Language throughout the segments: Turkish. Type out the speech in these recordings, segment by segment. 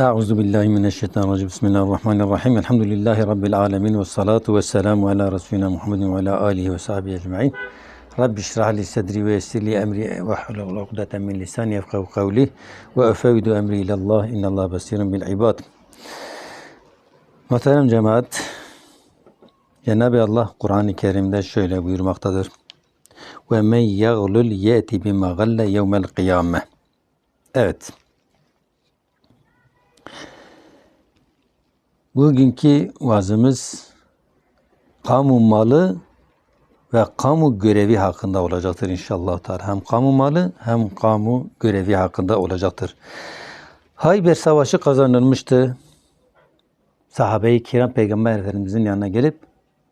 Euzu billahi mineşşeytanirracim. Bismillahirrahmanirrahim. Elhamdülillahi rabbil alamin ve salatu vesselamu ala resulina Muhammedin ve ala alihi ve sahbihi ecmaîn. Rabbi şrah li sadri ve yessir li emri ve hlul ukdeten min lisani yefkahu kavli ve efevidu emri ilallah innallah basirun bil ibad. Muhterem cemaat, Cenab-ı Allah Kur'an-ı Kerim'de şöyle buyurmaktadır. Ve men yaghlul yeti bima galle yevmel kıyame. Evet. Bugünkü vaazımız kamu malı ve kamu görevi hakkında olacaktır inşallah. Hem kamu malı hem kamu görevi hakkında olacaktır. Hayber Savaşı kazanılmıştı. Sahabe-i kiram Peygamber Efendimizin yanına gelip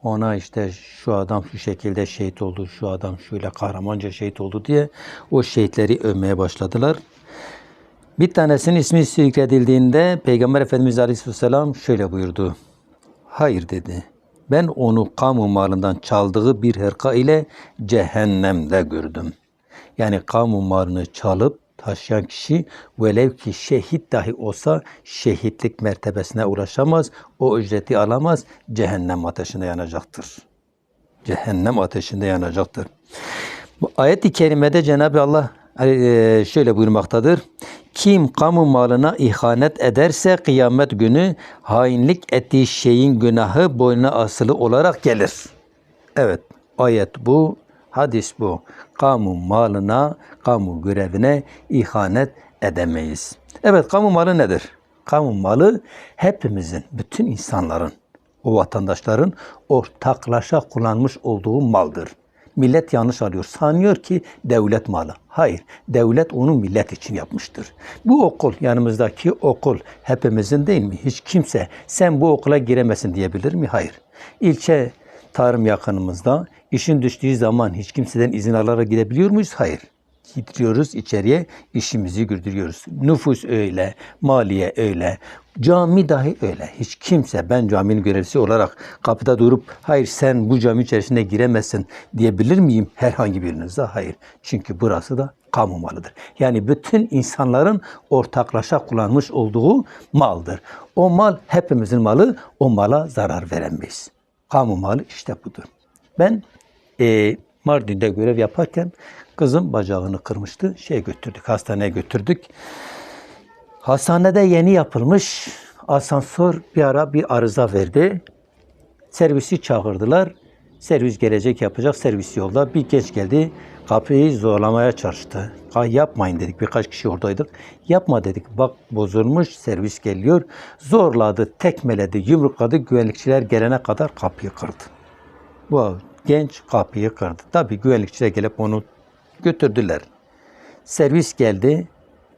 ona işte şu adam şu şekilde şehit oldu, şu adam şöyle kahramanca şehit oldu diye o şehitleri övmeye başladılar. Bir tanesinin ismi zikredildiğinde Peygamber Efendimiz Aleyhisselam şöyle buyurdu. Hayır dedi. Ben onu kamu malından çaldığı bir hırka ile cehennemde gördüm. Yani kamu malını çalıp taşıyan kişi velev ki şehit dahi olsa şehitlik mertebesine ulaşamaz. O ücreti alamaz. Cehennem ateşinde yanacaktır. Cehennem ateşinde yanacaktır. Bu ayet-i kerimede Cenab-ı Allah e, şöyle buyurmaktadır. Kim kamu malına ihanet ederse kıyamet günü hainlik ettiği şeyin günahı boynuna asılı olarak gelir. Evet ayet bu, hadis bu. Kamu malına, kamu görevine ihanet edemeyiz. Evet kamu malı nedir? Kamu malı hepimizin, bütün insanların, o vatandaşların ortaklaşa kullanmış olduğu maldır. Millet yanlış alıyor. Sanıyor ki devlet malı. Hayır. Devlet onu millet için yapmıştır. Bu okul, yanımızdaki okul hepimizin değil mi? Hiç kimse sen bu okula giremezsin diyebilir mi? Hayır. İlçe tarım yakınımızda işin düştüğü zaman hiç kimseden izin alarak gidebiliyor muyuz? Hayır gidiyoruz içeriye işimizi gürdürüyoruz. Nüfus öyle, maliye öyle, cami dahi öyle. Hiç kimse ben caminin görevlisi olarak kapıda durup hayır sen bu cami içerisine giremezsin diyebilir miyim herhangi birinize? Hayır. Çünkü burası da kamu malıdır. Yani bütün insanların ortaklaşa kullanmış olduğu maldır. O mal hepimizin malı, o mala zarar veremeyiz. Kamu malı işte budur. Ben e, Mardin'de görev yaparken kızım bacağını kırmıştı. Şey götürdük, hastaneye götürdük. Hastanede yeni yapılmış asansör bir ara bir arıza verdi. Servisi çağırdılar. Servis gelecek yapacak servis yolda. Bir genç geldi. Kapıyı zorlamaya çalıştı. Yapmayın dedik. Birkaç kişi oradaydık. Yapma dedik. Bak bozulmuş servis geliyor. Zorladı, tekmeledi, yumrukladı. Güvenlikçiler gelene kadar kapıyı kırdı. Bu genç kapıyı kırdı. Tabii güvenlikçiler gelip onu götürdüler. Servis geldi.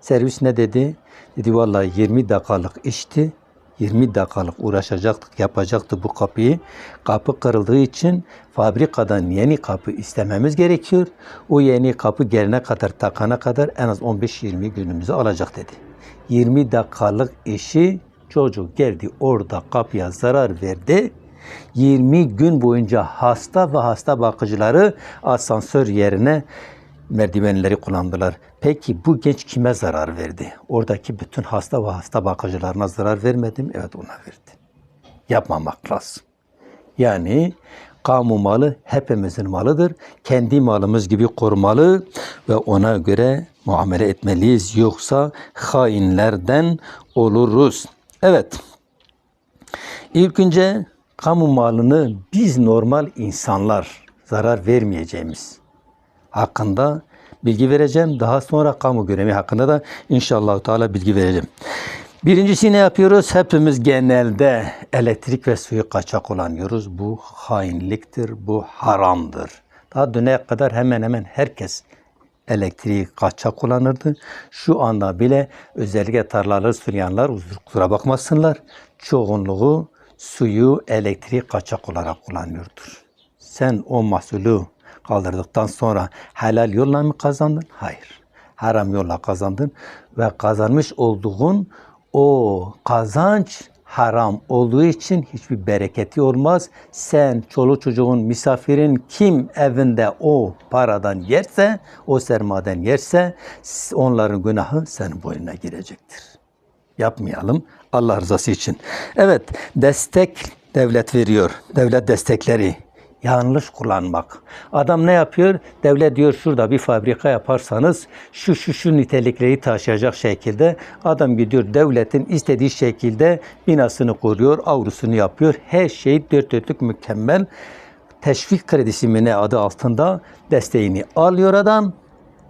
Servis ne dedi? Dedi vallahi 20 dakikalık işti. 20 dakikalık uğraşacaktık, yapacaktı bu kapıyı. Kapı kırıldığı için fabrikadan yeni kapı istememiz gerekiyor. O yeni kapı gelene kadar, takana kadar en az 15-20 günümüzü alacak dedi. 20 dakikalık işi çocuk geldi orada kapıya zarar verdi. 20 gün boyunca hasta ve hasta bakıcıları asansör yerine merdivenleri kullandılar. Peki bu genç kime zarar verdi? Oradaki bütün hasta ve hasta bakıcılarına zarar vermedi mi? Evet ona verdi. Yapmamak lazım. Yani kamu malı hepimizin malıdır. Kendi malımız gibi korumalı ve ona göre muamele etmeliyiz. Yoksa hainlerden oluruz. Evet. İlk önce kamu malını biz normal insanlar zarar vermeyeceğimiz hakkında bilgi vereceğim. Daha sonra kamu görevi hakkında da inşallah Teala bilgi vereceğim. Birincisi ne yapıyoruz? Hepimiz genelde elektrik ve suyu kaçak kullanıyoruz. Bu hainliktir, bu haramdır. Daha düne kadar hemen hemen herkes elektriği kaçak kullanırdı. Şu anda bile özellikle tarlaları sulayanlar kusura bakmasınlar. Çoğunluğu suyu elektriği kaçak olarak kullanıyordur. Sen o mahsulü kaldırdıktan sonra helal yolla mı kazandın? Hayır. Haram yolla kazandın ve kazanmış olduğun o kazanç haram olduğu için hiçbir bereketi olmaz. Sen, çoluk çocuğun, misafirin kim evinde o paradan yerse, o sermaden yerse onların günahı senin boynuna girecektir. Yapmayalım Allah rızası için. Evet destek devlet veriyor. Devlet destekleri. Yanlış kullanmak. Adam ne yapıyor? Devlet diyor şurada bir fabrika yaparsanız şu şu şu nitelikleri taşıyacak şekilde adam gidiyor devletin istediği şekilde binasını kuruyor, avrusunu yapıyor. Her şey dört dörtlük mükemmel. Teşvik kredisi mi ne adı altında desteğini alıyor adam.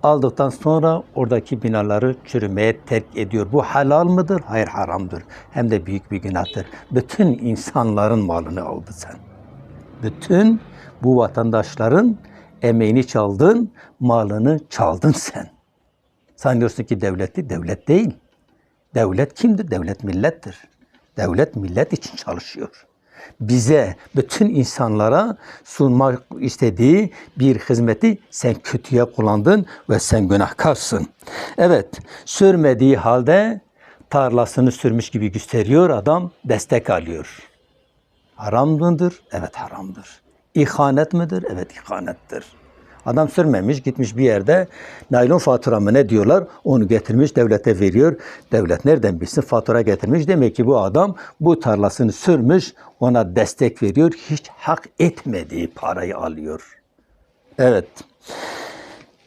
Aldıktan sonra oradaki binaları çürümeye terk ediyor. Bu halal mıdır? Hayır haramdır. Hem de büyük bir günahtır. Bütün insanların malını aldı sen. Bütün bu vatandaşların emeğini çaldın, malını çaldın sen. Sanıyorsun ki devleti devlet değil. Devlet kimdir? Devlet millettir. Devlet millet için çalışıyor. Bize, bütün insanlara sunmak istediği bir hizmeti sen kötüye kullandın ve sen günahkarsın. Evet, sürmediği halde tarlasını sürmüş gibi gösteriyor adam, destek alıyor. Haram mıdır? Evet haramdır. İhanet midir? Evet ihanettir. Adam sürmemiş, gitmiş bir yerde naylon fatura mı ne diyorlar onu getirmiş devlete veriyor. Devlet nereden bilsin fatura getirmiş. Demek ki bu adam bu tarlasını sürmüş ona destek veriyor. Hiç hak etmediği parayı alıyor. Evet.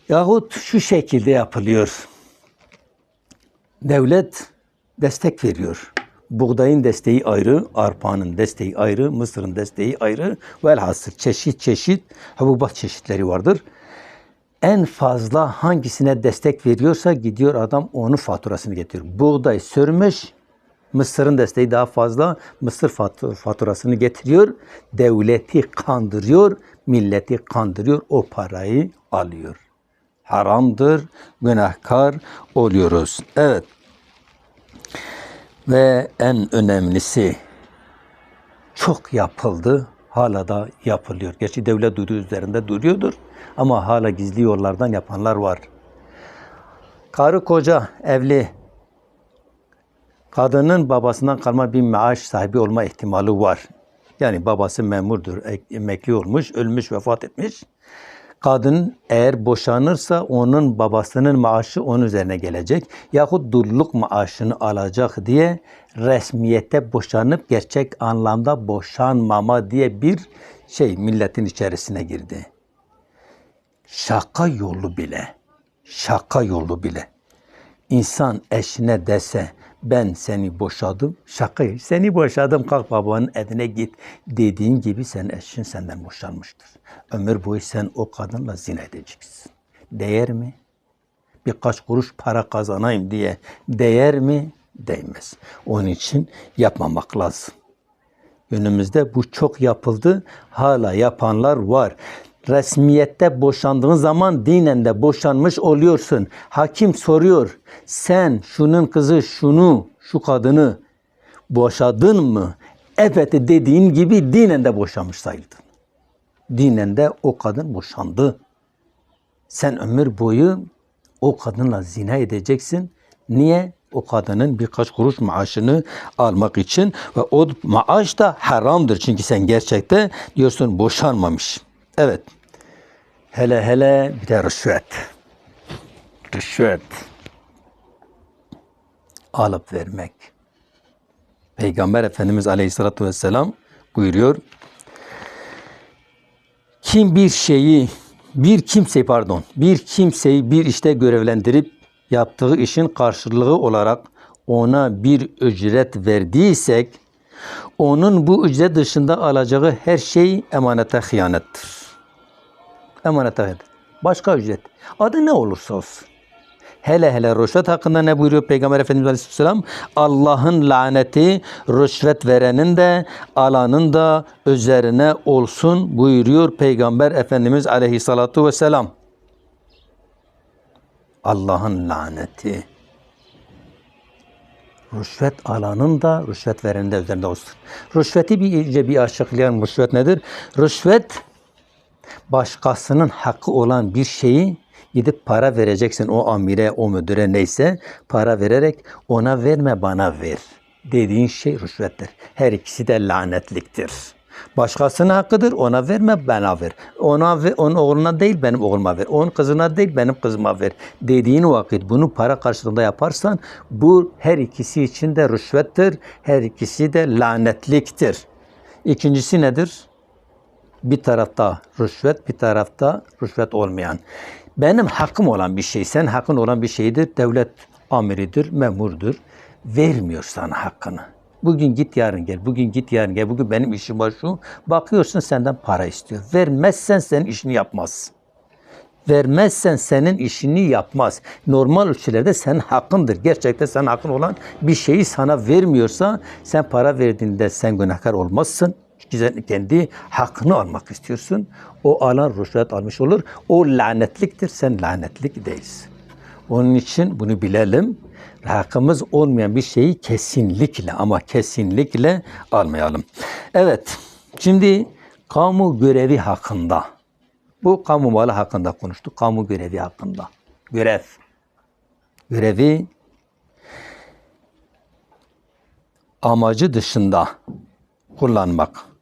Yahut şu şekilde yapılıyor. Devlet destek veriyor. Buğdayın desteği ayrı, arpanın desteği ayrı, mısırın desteği ayrı. Velhasıl çeşit çeşit hububat çeşitleri vardır. En fazla hangisine destek veriyorsa gidiyor adam onun faturasını getiriyor. Buğday sürmüş, Mısır'ın desteği daha fazla. Mısır faturasını getiriyor. Devleti kandırıyor, milleti kandırıyor. O parayı alıyor. Haramdır, günahkar oluyoruz. Evet. Ve en önemlisi çok yapıldı, hala da yapılıyor. Gerçi devlet duruyor üzerinde duruyordur ama hala gizli yollardan yapanlar var. Karı koca evli kadının babasından kalma bir maaş sahibi olma ihtimali var. Yani babası memurdur, emekli olmuş, ölmüş, vefat etmiş. Kadın eğer boşanırsa onun babasının maaşı onun üzerine gelecek. Yahut dululuk maaşını alacak diye resmiyette boşanıp gerçek anlamda boşanmama diye bir şey milletin içerisine girdi. Şaka yolu bile, şaka yolu bile. İnsan eşine dese ben seni boşadım, şaka seni boşadım kalk babanın evine git dediğin gibi sen eşin senden boşanmıştır. Ömür boyu sen o kadınla zina edeceksin. Değer mi? Birkaç kuruş para kazanayım diye değer mi? Değmez. Onun için yapmamak lazım. Günümüzde bu çok yapıldı. Hala yapanlar var resmiyette boşandığın zaman dinen de boşanmış oluyorsun. Hakim soruyor. Sen şunun kızı şunu, şu kadını boşadın mı? Evet dediğin gibi dinen de boşanmış sayıldın. Dinen de o kadın boşandı. Sen ömür boyu o kadınla zina edeceksin. Niye? O kadının birkaç kuruş maaşını almak için ve o maaş da haramdır. Çünkü sen gerçekte diyorsun boşanmamış. Evet. Hele hele bir de rüşvet. Rüşvet. Alıp vermek. Peygamber Efendimiz Aleyhisselatü Vesselam buyuruyor. Kim bir şeyi, bir kimseyi pardon, bir kimseyi bir işte görevlendirip yaptığı işin karşılığı olarak ona bir ücret verdiysek, onun bu ücret dışında alacağı her şey emanete hıyanettir emanet eder. Başka ücret. Adı ne olursa olsun. Hele hele rüşvet hakkında ne buyuruyor Peygamber Efendimiz Aleyhisselam? Allah'ın laneti rüşvet verenin de alanın da üzerine olsun buyuruyor Peygamber Efendimiz Aleyhissalatu Vesselam. Allah'ın laneti rüşvet alanın da rüşvet verenin de üzerinde olsun. Rüşveti bir iyice bir açıklayan rüşvet nedir? Rüşvet başkasının hakkı olan bir şeyi gidip para vereceksin o amire, o müdüre neyse para vererek ona verme bana ver dediğin şey rüşvettir. Her ikisi de lanetliktir. Başkasının hakkıdır. Ona verme, bana ver. Ona ve onun oğluna değil, benim oğluma ver. Onun kızına değil, benim kızıma ver. Dediğin vakit bunu para karşılığında yaparsan bu her ikisi için de rüşvettir. Her ikisi de lanetliktir. İkincisi nedir? Bir tarafta rüşvet, bir tarafta rüşvet olmayan. Benim hakkım olan bir şey, sen hakkın olan bir şeydir. Devlet amiridir, memurdur. Vermiyor sana hakkını. Bugün git yarın gel, bugün git yarın gel, bugün benim işim var şu. Bakıyorsun senden para istiyor. Vermezsen senin işini yapmaz. Vermezsen senin işini yapmaz. Normal ölçülerde senin hakkındır. Gerçekten senin hakkın olan bir şeyi sana vermiyorsa sen para verdiğinde sen günahkar olmazsın. Kendi hakkını almak istiyorsun. O alan rüşvet almış olur. O lanetliktir. Sen lanetlik değilsin. Onun için bunu bilelim. Hakkımız olmayan bir şeyi kesinlikle ama kesinlikle almayalım. Evet. Şimdi kamu görevi hakkında. Bu kamu malı hakkında konuştuk. Kamu görevi hakkında. Görev. Görevi amacı dışında kullanmak.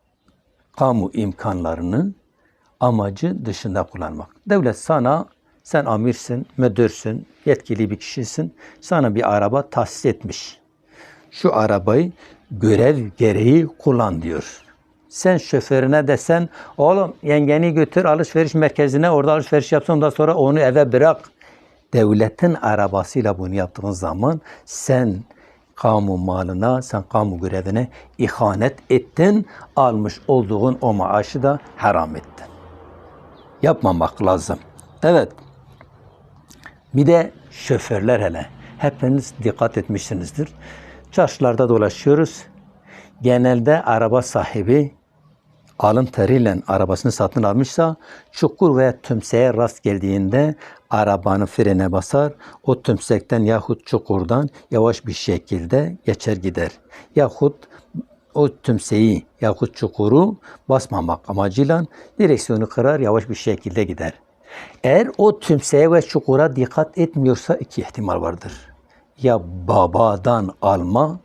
Kamu imkanlarını amacı dışında kullanmak. Devlet sana sen amirsin, müdürsün, yetkili bir kişisin. Sana bir araba tahsis etmiş. Şu arabayı görev gereği kullan diyor. Sen şoförüne desen, oğlum yengeni götür alışveriş merkezine orada alışveriş yapsın ondan sonra onu eve bırak. Devletin arabasıyla bunu yaptığın zaman sen kamu malına, sen kamu görevine ihanet ettin. Almış olduğun o maaşı da haram ettin. Yapmamak lazım. Evet. Bir de şoförler hele. Hepiniz dikkat etmişsinizdir. Çarşılarda dolaşıyoruz. Genelde araba sahibi alın teriyle arabasını satın almışsa çukur veya tümseğe rast geldiğinde arabanın frene basar. O tümsekten yahut çukurdan yavaş bir şekilde geçer gider. Yahut o tümseyi yahut çukuru basmamak amacıyla direksiyonu kırar yavaş bir şekilde gider. Eğer o tümseye ve çukura dikkat etmiyorsa iki ihtimal vardır. Ya babadan alma,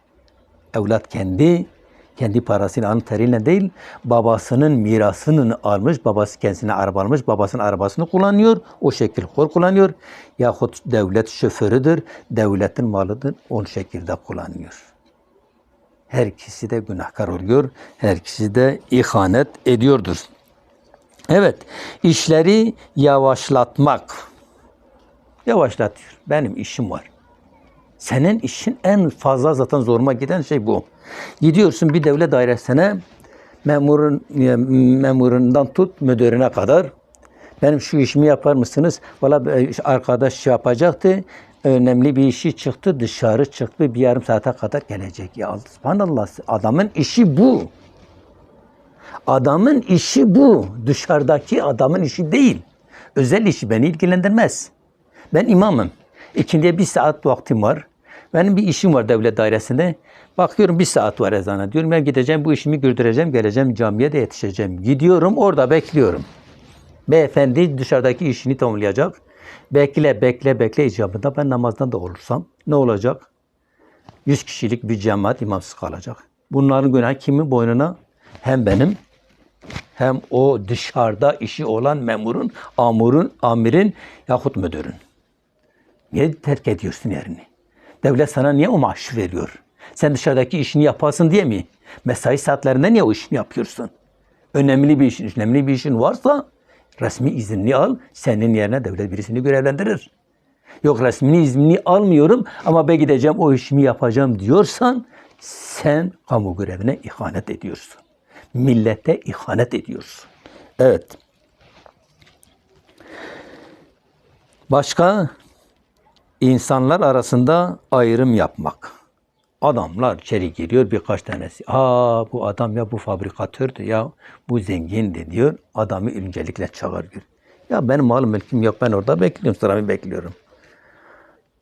evlat kendi kendi parasıyla alın teriyle değil, babasının mirasını almış, babası kendisine araba almış, babasının arabasını kullanıyor, o şekil hor kullanıyor. Yahut devlet şoförüdür, devletin malıdır, o şekilde kullanıyor. Her ikisi de günahkar oluyor, her ikisi de ihanet ediyordur. Evet, işleri yavaşlatmak. Yavaşlatıyor. Benim işim var. Senin işin en fazla zaten zoruma giden şey bu. Gidiyorsun bir devlet dairesine memurun memurundan tut müdürüne kadar. Benim şu işimi yapar mısınız? Valla arkadaş şey yapacaktı. Önemli bir işi çıktı. Dışarı çıktı. Bir yarım saate kadar gelecek. Ya subhanallah. Adamın işi bu. Adamın işi bu. Dışarıdaki adamın işi değil. Özel işi beni ilgilendirmez. Ben imamım. İkindiye bir saat vaktim var. Benim bir işim var devlet dairesinde. Bakıyorum bir saat var ezana. Diyorum ben gideceğim bu işimi gördüreceğim. Geleceğim camiye de yetişeceğim. Gidiyorum orada bekliyorum. Beyefendi dışarıdaki işini tamamlayacak. Bekle bekle bekle icabında ben namazdan da olursam ne olacak? Yüz kişilik bir cemaat imamsız kalacak. Bunların günahı kimin boynuna? Hem benim hem o dışarıda işi olan memurun, amurun, amirin yahut müdürün. Niye terk ediyorsun yerini? Devlet sana niye o maaşı veriyor? Sen dışarıdaki işini yapasın diye mi? Mesai saatlerinde niye o işini yapıyorsun? Önemli bir işin, önemli bir işin varsa resmi izinli al, senin yerine devlet birisini görevlendirir. Yok resmini iznini almıyorum ama ben gideceğim o işimi yapacağım diyorsan sen kamu görevine ihanet ediyorsun. Millete ihanet ediyorsun. Evet. Başka insanlar arasında ayrım yapmak. Adamlar içeri giriyor birkaç tanesi. Aa bu adam ya bu fabrikatördü ya bu zengindi diyor. Adamı öncelikle çağırıyor. Ya benim mal mülküm yok ben orada bekliyorum sıramı bekliyorum.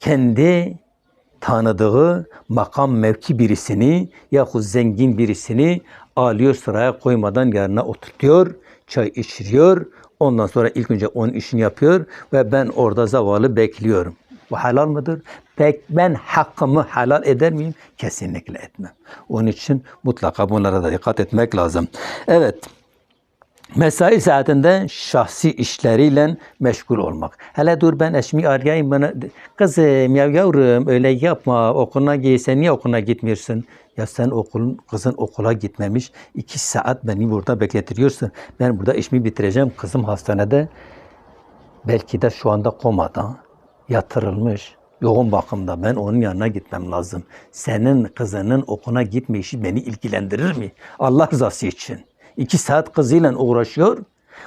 Kendi tanıdığı makam mevki birisini yahut zengin birisini alıyor sıraya koymadan yanına oturtuyor, çay içiriyor. Ondan sonra ilk önce onun işini yapıyor ve ben orada zavallı bekliyorum. Bu helal mıdır? Peki ben hakkımı helal eder miyim? Kesinlikle etmem. Onun için mutlaka bunlara da dikkat etmek lazım. Evet. Mesai saatinde şahsi işleriyle meşgul olmak. Hele dur ben eşimi arayayım bana. Kızım ya yavrum öyle yapma okuluna giysen niye okuluna gitmiyorsun? Ya sen okulun, kızın okula gitmemiş. iki saat beni burada bekletiriyorsun. Ben burada işimi bitireceğim. Kızım hastanede. Belki de şu anda komada yatırılmış. Yoğun bakımda ben onun yanına gitmem lazım. Senin kızının okula gitme beni ilgilendirir mi? Allah rızası için. İki saat kızıyla uğraşıyor.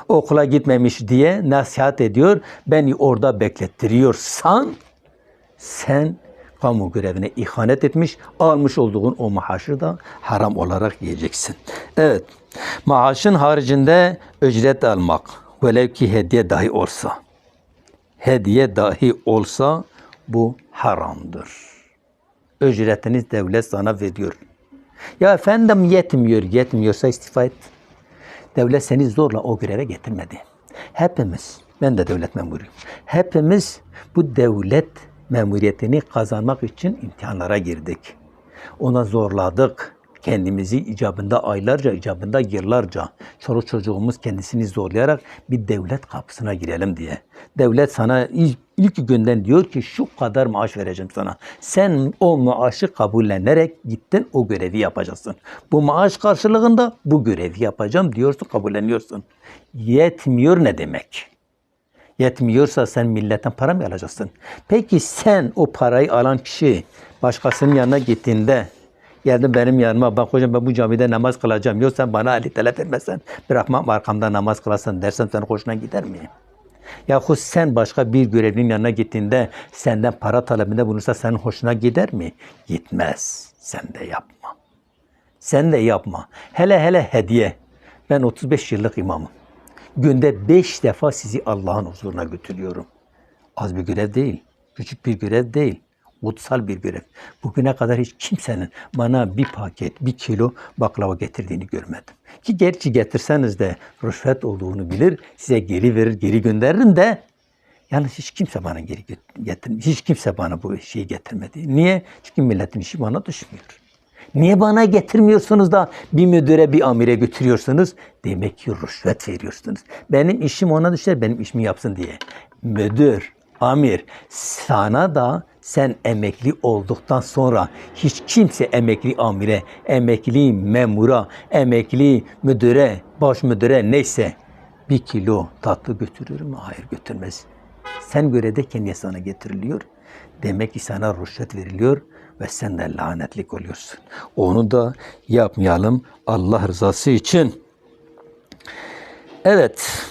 Okula gitmemiş diye nasihat ediyor. Beni orada beklettiriyorsan sen kamu görevine ihanet etmiş, almış olduğun o maaşı da haram olarak yiyeceksin. Evet, maaşın haricinde ücret almak, velev ki hediye dahi olsa, hediye dahi olsa bu haramdır. Ücretiniz devlet sana veriyor. Ya efendim yetmiyor, yetmiyorsa istifa et. Devlet seni zorla o göreve getirmedi. Hepimiz, ben de devlet memuruyum. Hepimiz bu devlet memuriyetini kazanmak için imtihanlara girdik. Ona zorladık. Kendimizi icabında aylarca, icabında yıllarca çoluk çocuğumuz kendisini zorlayarak bir devlet kapısına girelim diye. Devlet sana ilk, günden diyor ki şu kadar maaş vereceğim sana. Sen o maaşı kabullenerek gittin o görevi yapacaksın. Bu maaş karşılığında bu görevi yapacağım diyorsun kabulleniyorsun. Yetmiyor ne demek? Yetmiyorsa sen milletten para mı alacaksın? Peki sen o parayı alan kişi başkasının yanına gittiğinde geldi benim yanıma bak hocam ben bu camide namaz kılacağım. Yok sen bana Ali telef etmezsen bırakmam arkamda namaz kılasın dersen senin hoşuna gider mi? Yahut sen başka bir görevlinin yanına gittiğinde senden para talebinde bulunursa senin hoşuna gider mi? Gitmez. Sen de yapma. Sen de yapma. Hele hele hediye. Ben 35 yıllık imamım. Günde 5 defa sizi Allah'ın huzuruna götürüyorum. Az bir görev değil. Küçük bir görev değil. Kutsal bir görev. Bugüne kadar hiç kimsenin bana bir paket, bir kilo baklava getirdiğini görmedim. Ki gerçi getirseniz de rüşvet olduğunu bilir, size geri verir, geri gönderirim de Yalnız hiç kimse bana geri getirmedi. Hiç kimse bana bu şeyi getirmedi. Niye? Çünkü milletin işi bana düşmüyor. Niye bana getirmiyorsunuz da bir müdüre bir amire götürüyorsunuz? Demek ki rüşvet veriyorsunuz. Benim işim ona düşer, benim işimi yapsın diye. Müdür, amir sana da sen emekli olduktan sonra hiç kimse emekli amire, emekli memura, emekli müdüre, baş müdüre neyse bir kilo tatlı götürür mü? Hayır götürmez. Sen görevdeyken niye sana getiriliyor? Demek ki sana rüşvet veriliyor ve sen de lanetlik oluyorsun. Onu da yapmayalım Allah rızası için. Evet.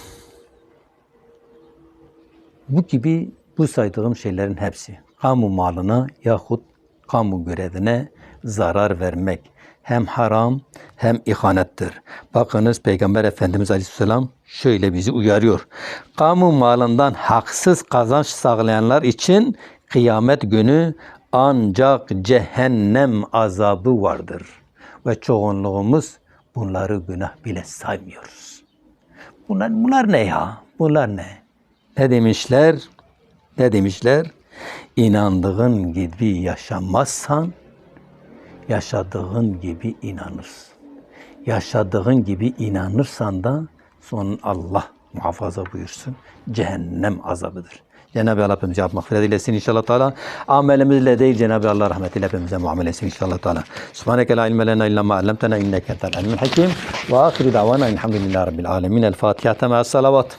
Bu gibi bu saydığım şeylerin hepsi kamu malına yahut kamu görevine zarar vermek hem haram hem ihanettir. Bakınız Peygamber Efendimiz Aleyhisselam şöyle bizi uyarıyor. Kamu malından haksız kazanç sağlayanlar için kıyamet günü ancak cehennem azabı vardır. Ve çoğunluğumuz bunları günah bile saymıyoruz. Bunlar, bunlar ne ya? Bunlar ne? Ne demişler? Ne demişler? İnandığın gibi yaşamazsan yaşadığın gibi inanırsın. Yaşadığın gibi inanırsan da son Allah muhafaza buyursun. Cehennem azabıdır. Cenab-ı Allah hepimize yapmak mağfiret eylesin inşallah Teala. Amelimizle değil Cenab-ı Allah rahmetiyle hepimize muamele etsin inşallah Teala. Subhaneke la ilme lena illa ma allamtena inneke entel alimul hakim. Ve ahiru davana elhamdülillahi rabbil alemin. El Fatiha. Tema salavat.